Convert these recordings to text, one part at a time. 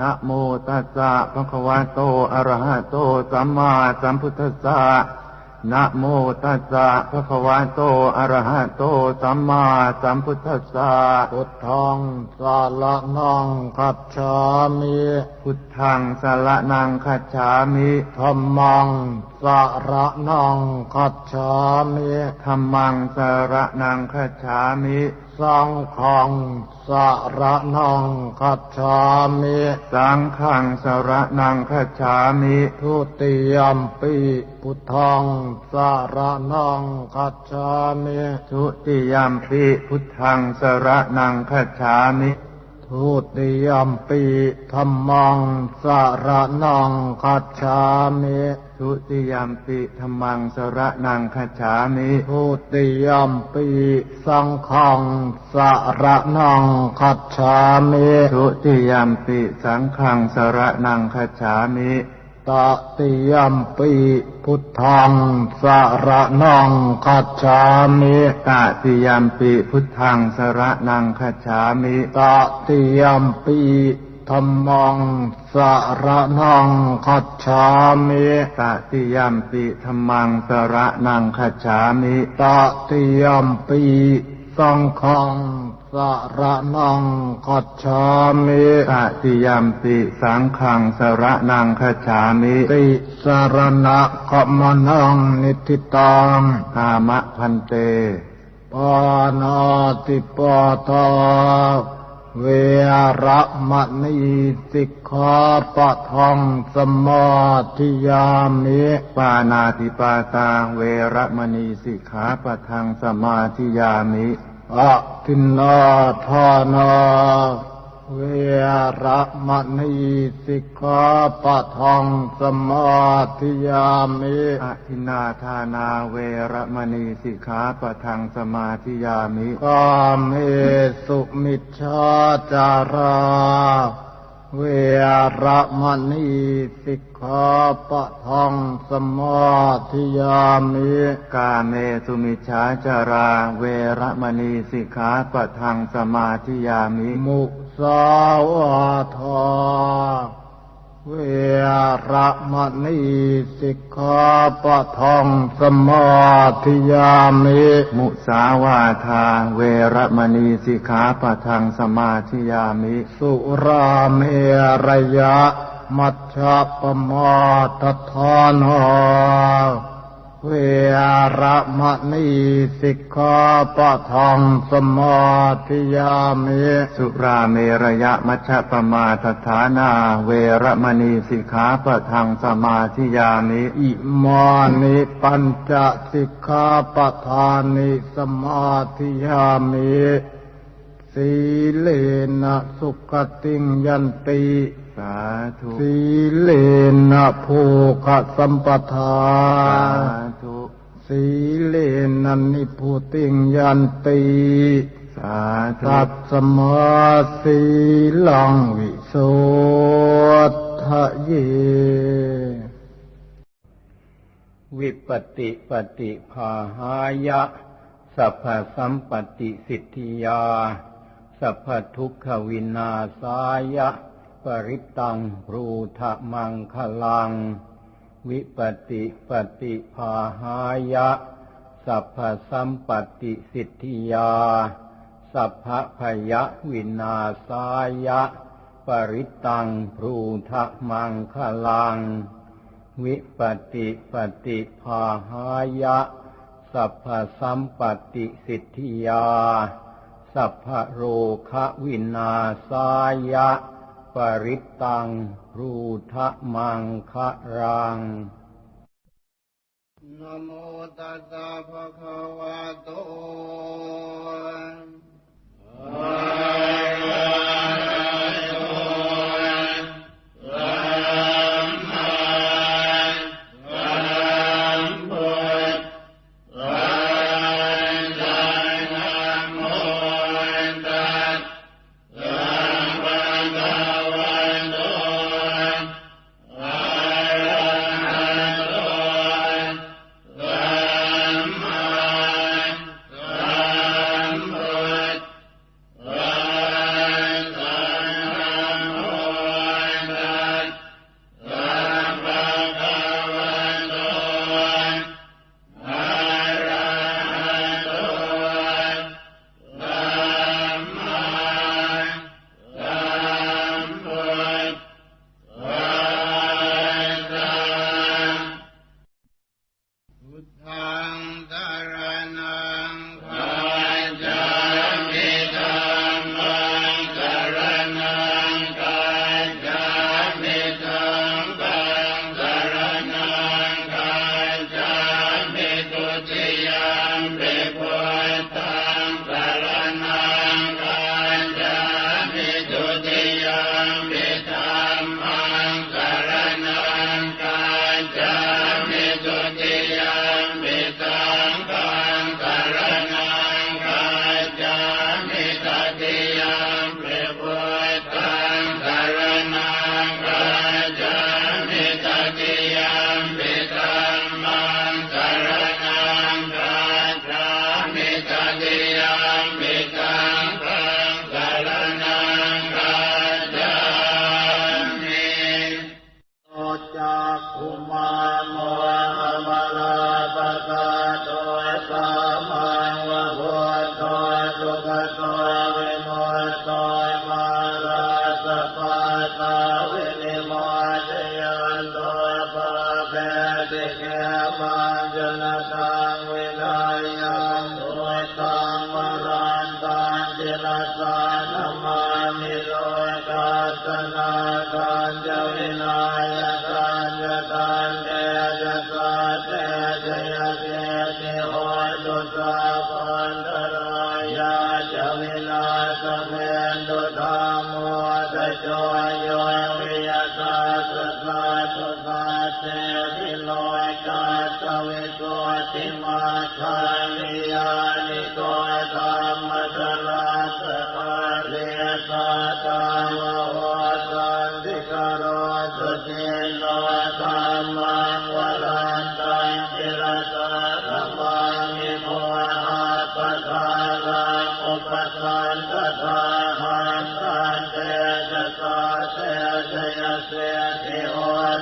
นะโมตัสสะภะคะวะโต อะระหะโต สัมมาสัมพุทธัสสะนะโมตัสสะภะคะวะโต อะระหะโต สัมมาสัมพุทธัสสะ พุทธังสารนังคัจฉามิ พุทธังสารนังคัจฉามิธัมมัง สารนังคัจฉามิธัมมังสารนังคัจฉามิสังฆังสารนังคัจฉามิสังฆังสารนังคัจฉามิทุติยมปิพุทธังสารนังคัจฉามิทุติยมปิพุทธังสารนังคัจฉามิทุติยมปิธัมมังสารนังคัจฉามิ ทุติยมปิธรรมังสระนังคัจฉามิทุติยมปิสังฆังสารนังคัจฉามิทุติยมปิสังฆังสระนังคัจฉามิตติยมปิพุทธังสารนังคัจฉามิตติยมปิพุทธังสระนังคัจฉามิตติยมปิ ธัมมังสารนังคัจฉามิตติยมปิธรรมังสระนังคัจฉามิตติยมปิสังฆังสารนังคัจฉามิตติยมปิสังฆังสระนังคัจฉามิติสารณะขมนังนิทิตังกามะพันเตปานาติปาตา เวระมณีสิกขาปะทองสมาธิยามิปานาติปาตาเวระมณีสิกขาปะทังสมาธิยามิอะทินนาทานา เวระมณีสิกขาปะทังสมาธิยามิอทินนาทานาเวระมณีสิกขาปะทังสมาธิยามิกาเมสุมิชฌาจาราเวระมณีสิกขาปะทังสมาธิยามิกาเมสุมิชฌาจารา เวระมณีสิกขาปะทังสมาธิยามิมุ สาวาทาเวรมณีสิกขาปะทังสมาธิยามิมุสาวาทาเวรมณีสิกขาปะทังสมาธิยามิ สุราเมรยะ มัชฌะปมาทฐานา ระมณีสิกขาปะทังสมาธิยามิสุราเมรยะมัชฌะปมาทฐานา เวระมณีสิกขาปะทังสมาธิยามิอิมานิปัญจสิกขาปทานิสมาธิยามิสีเลนะสุขติงยันติสาธุสีเลนะภูคสัมปทา สีเลนะนิพุติงยันติสาธุตัสสมาสีลังวิโสทะเย วิปติปฏิภาหายะ สัพพสัมปติสิทธิยา สัพพทุกขวินาสายะ ปริตังรูทะมังคลัง วิปติปฏิภาหายะ สัพพสัมปติสิทธิยา สัพพพยะวินาสายะ ปริตังพรูทะมังคลัง วิปติปฏิภาหายะ สัพพสัมปติสิทธิยา สัพพโรคะวินาสายะ ปริตตังรูทะมังคะรังนะโมตัสสะภะคะวะโตอะ ธังสารนังคัจจามธังสางคัารรมังสารนังคัมตุติยาเป โลกัสนาการจวินายการจการเตจสาเตจยเกติโหตุสาพันตรายาจวินาสเมนตุธรรมโมตโจโยวิยตาสสาตุสาเตติโลกาสวิโกติมาคานิยานิโกธร โลธรรมังวรันตังจิรสารมังมิโมหะปัสสารังอุปสันตถาหันตันเตจสาเตจยเสติโห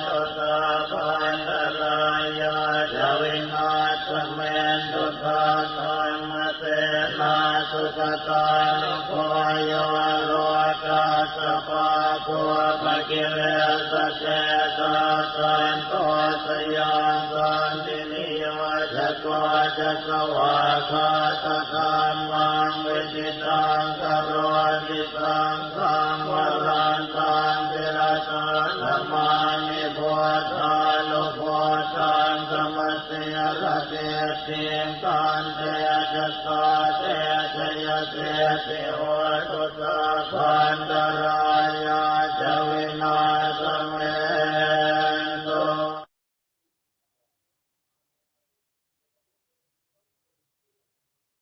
ตุสาพันตรายาจวินาสเมนตุทาธรรมเสนาสุขตานุโคโยโลกาสปะโกภกิเลสเจตา สันโตสยามสันตินิยจัตวาจัสวาคาตธรรมังเวจิตังกโรติสังฆังวรันตังเทระสานมามิโพธานุโพธังสมัสยระเตติกันเตจัสสาเตชยเตติโหตุสาพันตรา